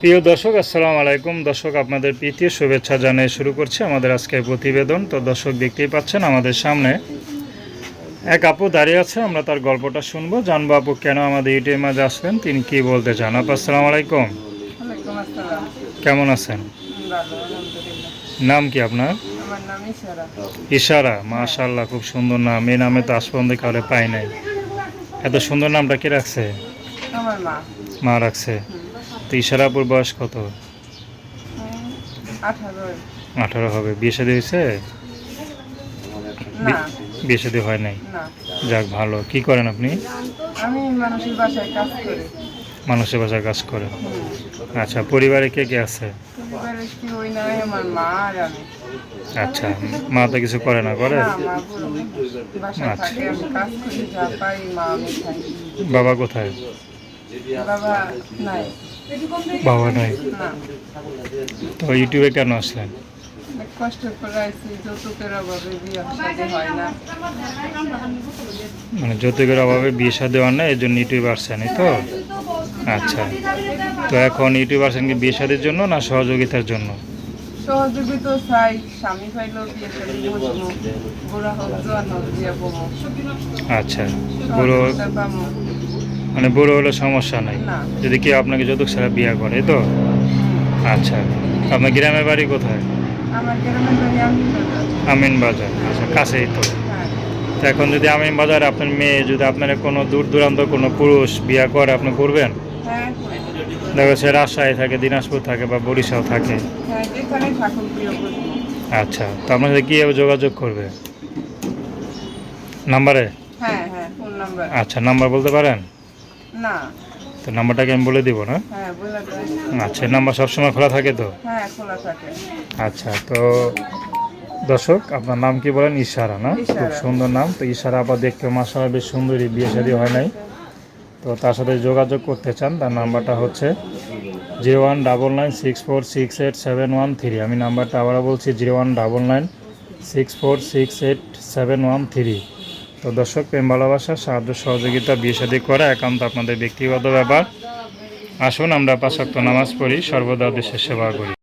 প্রিয় দর্শক আসসালামু আলাইকুম। দর্শক আপনাদের প্রীতি শুভেচ্ছা জানিয়ে শুরু করছি আমাদের আজকের প্রতিবেদন। তো দর্শক দেখতেই পাচ্ছেন আমাদের সামনে এক আপু দাঁড়িয়ে আছে আমরা তার গল্পটা শুনব। জানব আপু কেন আমাদের ইউটিউবের মাঝে আসলেন? তিনি কি বলতে চান? আপু আসসালামু আলাইকুম। কেমন আছেন? নাম কি আপনার? ইশারা। মাশাল্লাহ খুব সুন্দর নাম। এই নামে তো আজ পর্যন্ত কাউরে পাই নাই। এত সুন্দর নামটা কে রাখছে? মা। রাখছে। তো ইশারাপুর বয়স কত? আঠারো। হবে। বিয়ে শাদী হয়েছে? বিয়ে শাদী হয় নাই? যাক ভালো। কি করেন আপনি? আমি মানুষের বাসায় কাজ করি। মানুষের বাসায় কাজ করেন। আচ্ছা পরিবারে কে কে আছে? আচ্ছা মা তো কিছু করে না করে? আচ্ছা। করি বাবা কোথায়? বাবা নাই। তো ইউটিউবে কেন আসলেন? অনেক কষ্ট করে আইছি যৌতুকের অভাবে বিয়ে সাথে হয় না। মানে যৌতুকের অভাবে বিয়ে শাদী হয় না এই জন্য ইউটিউবে আসছেন তো? আচ্ছা। তো এখন ইউটিউব আসছেন কি বিয়ে শাদীর জন্য না সহযোগিতার জন্য? সহযোগিতা চাই স্বামী পাইলেও বিয়ে সাথে বসবো বুড়া হোক জোয়ান হোক বিয়ে আচ্ছা। বুড়ো মানে বুড়ো হলে সমস্যা নাই। যদি কেউ আপনাকে যৌতুক ছাড়া বিয়ে করে এই তো? আচ্ছা। আপনার গ্রামের বাড়ি কোথায়? আমিন বাজার। আচ্ছা কাছেই তো। হ্যাঁ। এখন যদি আমিন বাজার আপনার মেয়ে যদি আপনার কোনো দূর দূরান্ত কোনো পুরুষ বিয়ে করে আপনি করবেন? হ্যাঁ দেখা যাচ্ছে রাজশাহী থাকে দিনাজপুর থাকে বা বরিশাল থাকে। হ্যাঁ আচ্ছা তো আপনার সাথে কীভাবে যোগাযোগ করবে? নাম্বার। আচ্ছা নাম্বার বলতে পারেন? না। তো নাম্বারটাকে আমি বলে দিব না? হ্যাঁ আচ্ছা নাম্বার সবসময় খোলা থাকে তো? হ্যাঁ খোলা থাকে। আচ্ছা তো দর্শক আপনার নাম কি বলেন? ইশারা না? খুব সুন্দর নাম। তো ইশারা আবার দেখতে মাসালা বেশ সুন্দরী বিয়ে শাদী হয় নাই। তো তার সাথে যোগাযোগ করতে চান তার নাম্বারটা হচ্ছে zero one double nine six four six eight seven one three. আমি নাম্বারটা আবারও বলছি zero one double nine six four six eight seven one three. তো দর্শক, প্রেম ভালোবাসা, সাহায্য সহযোগিতা, বিয়ে সাদী করা একান্ত আপনাদের ব্যক্তিগত ব্যাপার। আসুন আমরা পাশাক্ত নামাজ পড়ি, সর্বদা দেশের সেবা করি।